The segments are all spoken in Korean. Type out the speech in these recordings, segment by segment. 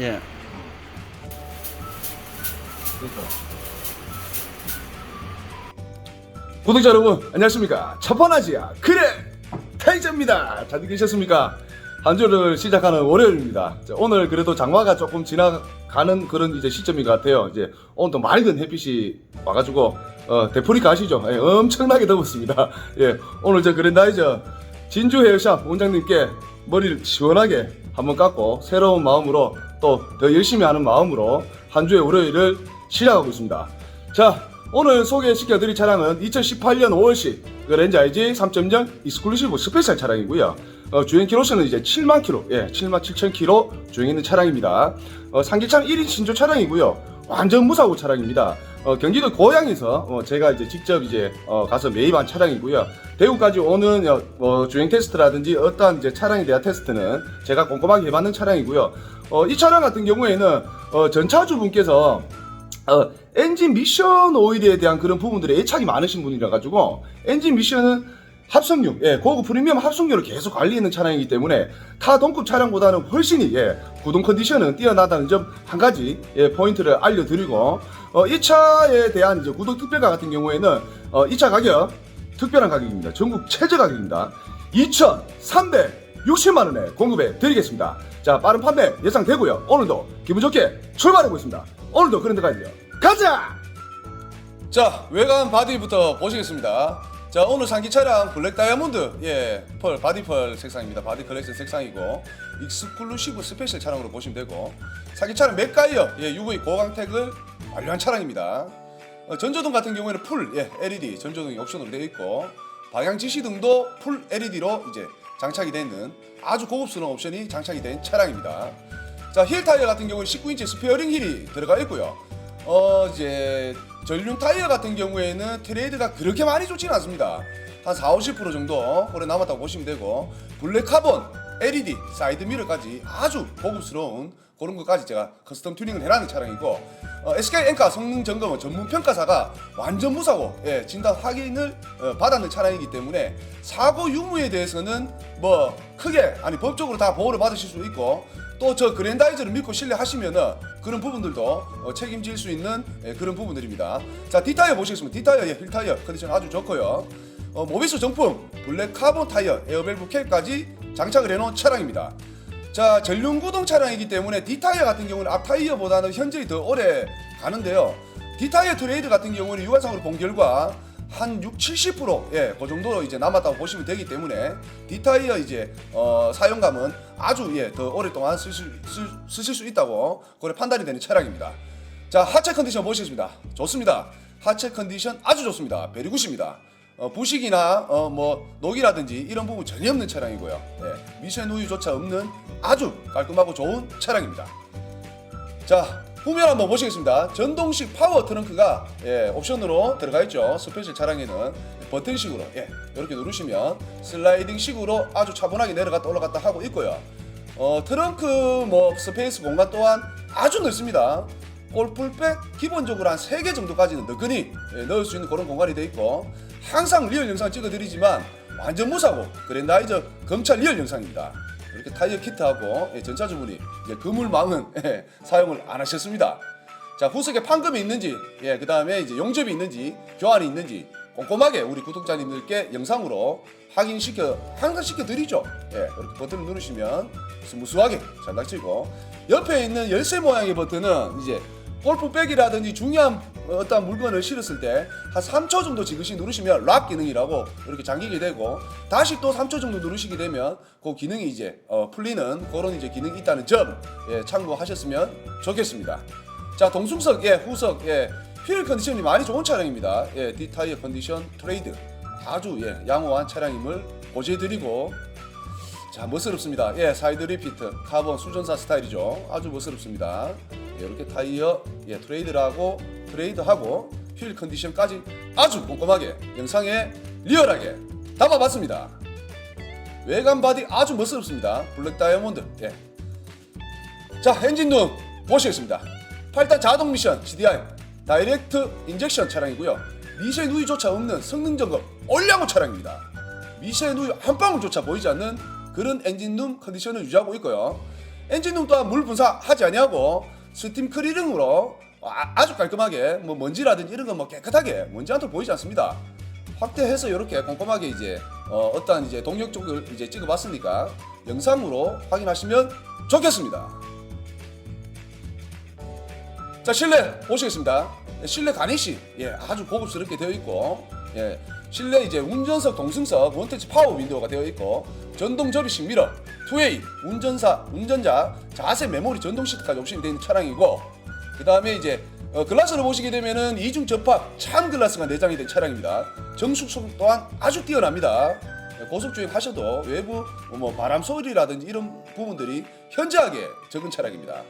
예. 구독자 여러분 안녕하십니까? 첫판아지야 그래 타이저입니다. 잘 계셨습니까? 한 주를 시작하는 월요일입니다. 자, 오늘 그래도 장마가 조금 지나가는 그런 이제 시점인 것 같아요. 이제 오늘 또 맑은 햇빛이 와가지고 어, 대프리카 아시죠? 예, 엄청나게 더웠습니다. 예, 오늘 저 그랜다이저 진주 헤어샵 원장님께 머리를 시원하게 한번 깎고 새로운 마음으로 또 더 열심히 하는 마음으로 한 주의 월요일을 시작하고 있습니다. 자 오늘 소개시켜드릴 차량은 2018년 5월식 그 렌즈 IG 3.0 익스클루시브 스페셜 차량이고요. 어, 주행 키로수는 이제 7만 킬로, 예, 7만 7천 킬로 주행있는 차량입니다. 어, 상기창 1인 신조 차량이고요. 완전 무사고 차량입니다. 어, 경기도 고양에서 어, 제가 이제 직접 이제 어, 가서 매입한 차량이고요. 대구까지 오는 어, 어, 주행 테스트라든지 어떠한 이제 차량에 대한 테스트는 제가 꼼꼼하게 해봤는 차량이고요. 어, 이 차량 같은 경우에는 어, 전차주분께서 어, 엔진 미션 오일에 대한 그런 부분들에 애착이 많으신 분이라 가지고 엔진 미션은 합성유, 예, 고급 프리미엄 합성유를 계속 관리하는 차량이기 때문에 타 동급 차량보다는 훨씬히 예, 구동 컨디션은 뛰어나다는 점 한 가지 예, 포인트를 알려드리고 어, 이 차에 대한 이제 구독 특별가 같은 경우에는 어, 이 차 가격 특별한 가격입니다. 전국 최저 가격입니다. 2,360만 원에 공급해 드리겠습니다. 자, 빠른 판매 예상되고요. 오늘도 기분 좋게 출발해 보겠습니다. 오늘도 그런 데 가야죠. 가자! 자, 외관 바디부터 보시겠습니다. 자, 오늘 상기 차량 블랙 다이아몬드, 예, 펄, 바디 펄 색상입니다. 바디 컬렉션 색상이고, 익스클루시브 스페셜 차량으로 보시면 되고, 상기 차량 맥가이어, 예, UV 고광택을 완료한 차량입니다. 어, 전조등 같은 경우에는 풀 예, LED 전조등이 옵션으로 되어 있고 방향 지시 등도 풀 LED로 이제 장착이 되어 있는 아주 고급스러운 옵션이 장착이 된 차량입니다. 자, 힐 타이어 같은 경우는 19인치 스페어링 힐이 들어가 있고요. 어, 이제 전륜 타이어 같은 경우에는 트레이드가 그렇게 많이 좋지는 않습니다. 한 4, 50% 정도 오래 남았다고 보시면 되고 블랙 카본, LED, 사이드 미러까지 아주 고급스러운 그런 것까지 제가 커스텀 튜닝을 해라는 차량이고 어, SK 엔카 성능 점검은 전문 평가사가 완전 무사고 예, 진단 확인을 어, 받았는 차량이기 때문에 사고 유무에 대해서는 뭐 크게 아니 법적으로 다 보호를 받으실 수 있고 또 저 그랜다이저를 믿고 신뢰하시면은 그런 부분들도 어, 책임질 수 있는 예, 그런 부분들입니다. 자 D타이어 보시겠습니다. D타이어 예, 힐타이어 컨디션 아주 좋고요. 어, 모비스 정품 블랙 카본 타이어 에어밸브 캡까지 장착을 해놓은 차량입니다. 자 전륜 구동 차량이기 때문에 D타이어 같은 경우는 앞 타이어보다는 현저히 더 오래 가는데요. D타이어 트레이드 같은 경우는 유관상으로 본 결과 한 6, 70% 예, 그 정도로 이제 남았다고 보시면 되기 때문에 D타이어 이제 어, 사용감은 아주 예, 더 오랫동안 쓰실, 쓰, 쓰실 수 있다고 그래 판단이 되는 차량입니다. 자 하체 컨디션 보시겠습니다. 좋습니다. 하체 컨디션 아주 좋습니다. 베리굿입니다. 어, 부식이나 어, 뭐 녹이라든지 이런 부분 전혀 없는 차량이고요. 예, 미세 우유조차 없는 아주 깔끔하고 좋은 차량입니다. 자 후면 한번 보시겠습니다. 전동식 파워 트렁크가 예, 옵션으로 들어가 있죠. 스페셜 차량에는 버튼식으로 예, 이렇게 누르시면 슬라이딩식으로 아주 차분하게 내려갔다 올라갔다 하고 있고요. 어, 트렁크 뭐 스페이스 공간 또한 아주 넓습니다. 골풀백 기본적으로 한 3개 정도까지는 너끈히 예, 넣을 수 있는 그런 공간이 돼 있고 항상 리얼 영상 찍어드리지만 완전 무사고 그랜다이저 검찰 리얼 영상입니다. 이렇게 타이어 키트하고 예, 전차주분이 이제 그물망은 예, 사용을 안 하셨습니다. 자 후석에 판금이 있는지 예, 그 다음에 이제 용접이 있는지 교환이 있는지 꼼꼼하게 우리 구독자님들께 영상으로 확인시켜 항상 시켜드리죠. 예, 이렇게 버튼을 누르시면 스무스하게 잘 닥치고 옆에 있는 열쇠 모양의 버튼은 이제 골프백이라든지 중요한 어떤 물건을 실었을 때 한 3초 정도 지그시 누르시면 락 기능이라고 이렇게 잠기게 되고 다시 또 3초 정도 누르시게 되면 그 기능이 이제 어, 풀리는 그런 이제 기능이 있다는 점 예, 참고하셨으면 좋겠습니다. 자 동승석 예 후석 예 휠 컨디션이 많이 좋은 차량입니다. 예 D타이어 컨디션 트레이드 아주 예 양호한 차량임을 보여드리고 자 멋스럽습니다. 예 사이드 리피트 카본 수전사 스타일이죠. 아주 멋스럽습니다. 예, 이렇게 타이어 예 트레이드라고 트레이드하고 휠 컨디션까지 아주 꼼꼼하게 영상에 리얼하게 담아봤습니다. 외관 바디 아주 멋스럽습니다. 블랙 다이아몬드. 예. 자, 엔진룸 보시겠습니다. 8단 자동 미션 CDI 다이렉트 인젝션 차량이고요. 미쉐 누이조차 없는 성능 점검 올량호 차량입니다. 미쉐 누이 한 방울조차 보이지 않는 그런 엔진룸 컨디션을 유지하고 있고요. 엔진룸 또한 물 분사하지 아니하고 스팀 크리링으로 아, 주 깔끔하게 뭐 먼지라든지 이런 거뭐 깨끗하게 먼지 한톨 보이지 않습니다. 확대해서 이렇게 꼼꼼하게 이제 어, 어떠한 이제 동력 쪽을 이제 찍어봤으니까 영상으로 확인하시면 좋겠습니다. 자 실내 보시겠습니다. 실내 가니시 예 아주 고급스럽게 되어 있고 예 실내 이제 운전석 동승석 원터치 파워 윈도우가 되어 있고 전동 접이식 미러 투웨이 운전사 운전자 자세 메모리 전동 시트까지 옵션이 되어 있는 차량이고 그 다음에 이제 어, 글라스를 보시게 되면은 이중 접합 참 글라스가 내장이 된 차량입니다. 정숙성 또한 아주 뛰어납니다. 예, 고속 주행 하셔도 외부 뭐 바람 소리라든지 이런 부분들이 현저하게 적은 차량입니다.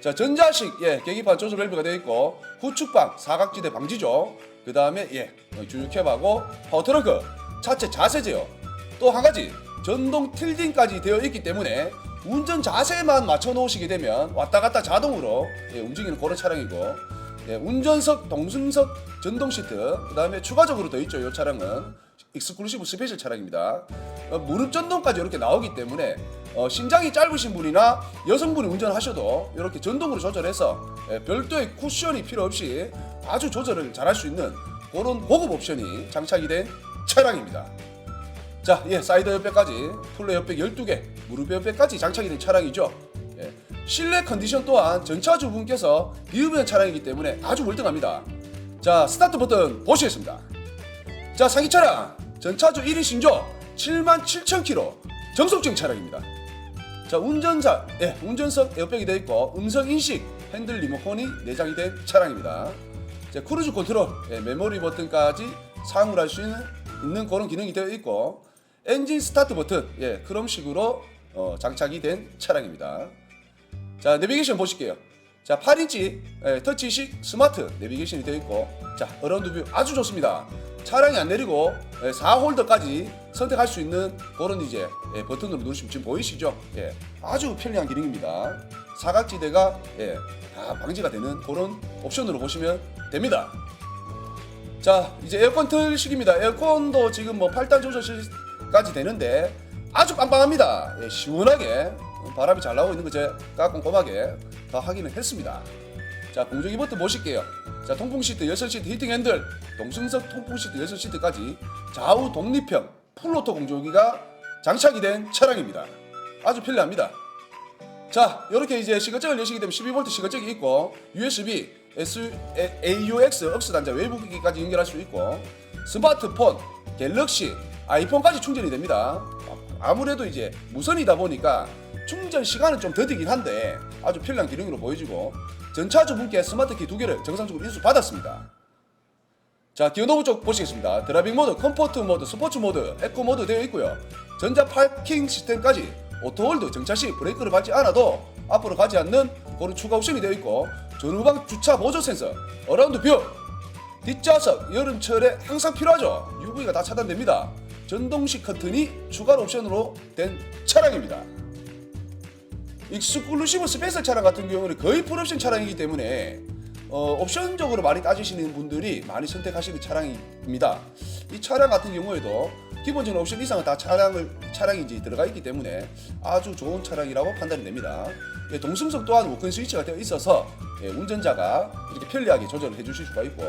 자 전자식 예 계기판 조절 밸브가 되어 있고 후측방 사각지대 방지조 그 다음에 예 주유캡하고 파워트렁크 차체 자세 제어 또 한 가지 전동 틸딩까지 되어 있기 때문에 운전 자세만 맞춰 놓으시게 되면 왔다 갔다 자동으로 예, 움직이는 그런 차량이고 예, 운전석 동승석 전동 시트 그 다음에 추가적으로 더 있죠 이 차량은 익스클루시브 스페셜 차량입니다. 어, 무릎 전동까지 이렇게 나오기 때문에 어, 신장이 짧으신 분이나 여성분이 운전하셔도 이렇게 전동으로 조절해서 예, 별도의 쿠션이 필요 없이 아주 조절을 잘할 수 있는 그런 고급 옵션이 장착이 된 차량입니다. 자, 예, 사이드 옆에까지 플레 옆에 12개, 무릎 옆에까지 장착이 된 차량이죠. 예, 실내 컨디션 또한 전차주분께서 비흡연 차량이기 때문에 아주 월등합니다. 자, 스타트 버튼 보시겠습니다. 자 상위 차량 전차주 1위 신조 77,000km 정속주행 차량입니다. 자 운전자 예 운전석 에어백이 되어 있고 음성 인식 핸들 리모컨이 내장이 된 차량입니다. 자 크루즈 컨트롤 예, 메모리 버튼까지 사용을 할 수 있는, 있는 그런 기능이 되어 있고 엔진 스타트 버튼 예 크롬식으로 어, 장착이 된 차량입니다. 자 내비게이션 보실게요. 자 8인치 예, 터치식 스마트 내비게이션이 되어 있고 자 어라운드 뷰 아주 좋습니다. 차량이 안 내리고 4홀더까지 선택할 수 있는 그런 이제 예, 버튼으로 누르시면 지금 보이시죠? 예, 아주 편리한 기능입니다. 사각지대가 예, 다 방지가 되는 그런 옵션으로 보시면 됩니다. 자 이제 에어컨 틀식입니다. 에어컨도 지금 뭐 8단 조절 까지 되는데 아주 빵빵합니다. 예, 시원하게 바람이 잘 나오고 있는 거 제가 꼼꼼하게 다 확인을 했습니다. 자 공조기 버튼 보실게요. 자 통풍 시트 6시트 히팅 핸들 동승석 통풍 시트 6시트까지 좌우 독립형 풀로토 공조기가 장착이 된 차량입니다. 아주 편리합니다. 자 이렇게 이제 시거잭을 여시게 되면 12V 시거잭이 있고 USB AUX 억스 단자 외부 기기까지 연결할 수 있고 스마트폰, 갤럭시, 아이폰까지 충전이 됩니다. 아무래도 이제 무선이다 보니까 충전 시간은 좀 더디긴 한데 아주 편리한 기능으로 보여지고 전차주분께 스마트키 두 개를 정상적으로 인수 받았습니다. 자 기어 노브 쪽 보시겠습니다. 드라이빙 모드, 컴포트 모드, 스포츠 모드, 에코 모드 되어 있고요. 전자 파킹 시스템까지 오토홀드 정차 시 브레이크를 밟지 않아도 앞으로 가지 않는 그런 추가 옵션이 되어 있고 전후방 주차 보조 센서, 어라운드 뷰, 뒷좌석 여름철에 항상 필요하죠. UV가 다 차단됩니다. 전동식 커튼이 추가 옵션으로 된 차량입니다. 익스클루시브 스페셜 차량 같은 경우는 거의 풀옵션 차량이기 때문에 어, 옵션적으로 많이 따지시는 분들이 많이 선택하시는 차량입니다. 이 차량 같은 경우에도 기본적인 옵션 이상은 다 차량을 차량이 이제 들어가 있기 때문에 아주 좋은 차량이라고 판단이 됩니다. 예, 동승석 또한 워크 스위치가 되어 있어서 예, 운전자가 이렇게 편리하게 조절을 해주실 수가 있고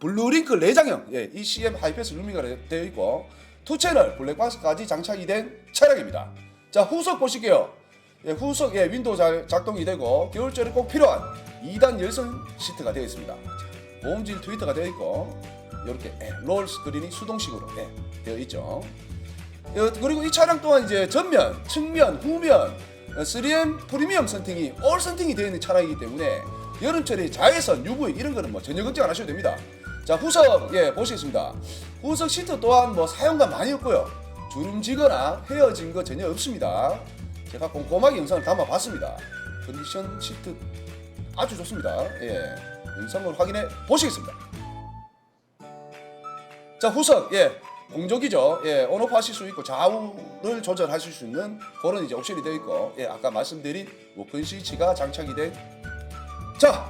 블루링크 내장형 예, ECM 하이패스 루밍가 되어 있고 투 채널 블랙박스까지 장착이 된 차량입니다. 자 후석 보실게요. 예, 후석 예, 윈도우 잘 작동이 되고 겨울철에 꼭 필요한 2단 열선 시트가 되어 있습니다. 자, 보험질 트위터가 되어 있고 이렇게 예, 롤 스크린이 수동식으로 예, 되어 있죠. 어, 그리고 이 차량 또한 이제 전면, 측면, 후면 어, 3M 프리미엄 선팅이 올 선팅이 되어 있는 차량이기 때문에 여름철에 자외선, UV 이런 거는 뭐 전혀 걱정 안 하셔도 됩니다. 자 후석 예 보시겠습니다. 후석 시트 또한 뭐 사용감 많이 없고요. 주름지거나 헤어진 거 전혀 없습니다. 제가 꼼꼼하게 영상을 담아봤습니다. 컨디션 시트 아주 좋습니다. 예, 영상을 확인해 보시겠습니다. 자 후석 예 공조기죠 예 온오프 하실 수 있고 좌우를 조절하실 수 있는 그런 이제 옵션이 되어 있고 예 아까 말씀드린 워큰 스위치가 장착이 된 자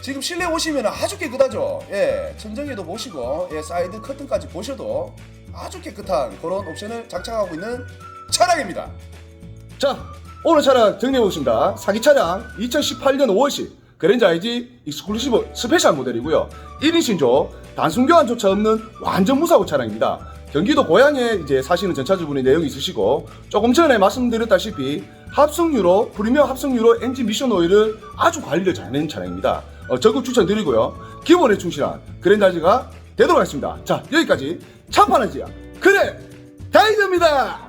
지금 실내 오시면 아주 깨끗하죠? 예 천정에도 보시고 예 사이드 커튼까지 보셔도 아주 깨끗한 그런 옵션을 장착하고 있는 차량입니다. 자 오늘 차량 정리해 보겠습니다. 사기 차량 2018년 5월식 그랜저 IG 익스클루시브 스페셜 모델이고요. 1인 신조 단순 교환조차 없는 완전 무사고 차량입니다. 경기도 고양에 이제 사시는 전차주분이 내용이 있으시고 조금 전에 말씀드렸다시피 합성유로 프리미엄 합성유로 엔진 미션 오일을 아주 관리를 잘 내는 차량입니다 어, 적극 추천드리고요. 기본에 충실한 그랜저 IG가 되도록 하겠습니다. 자 여기까지 차파는 지야. 그래 다이저입니다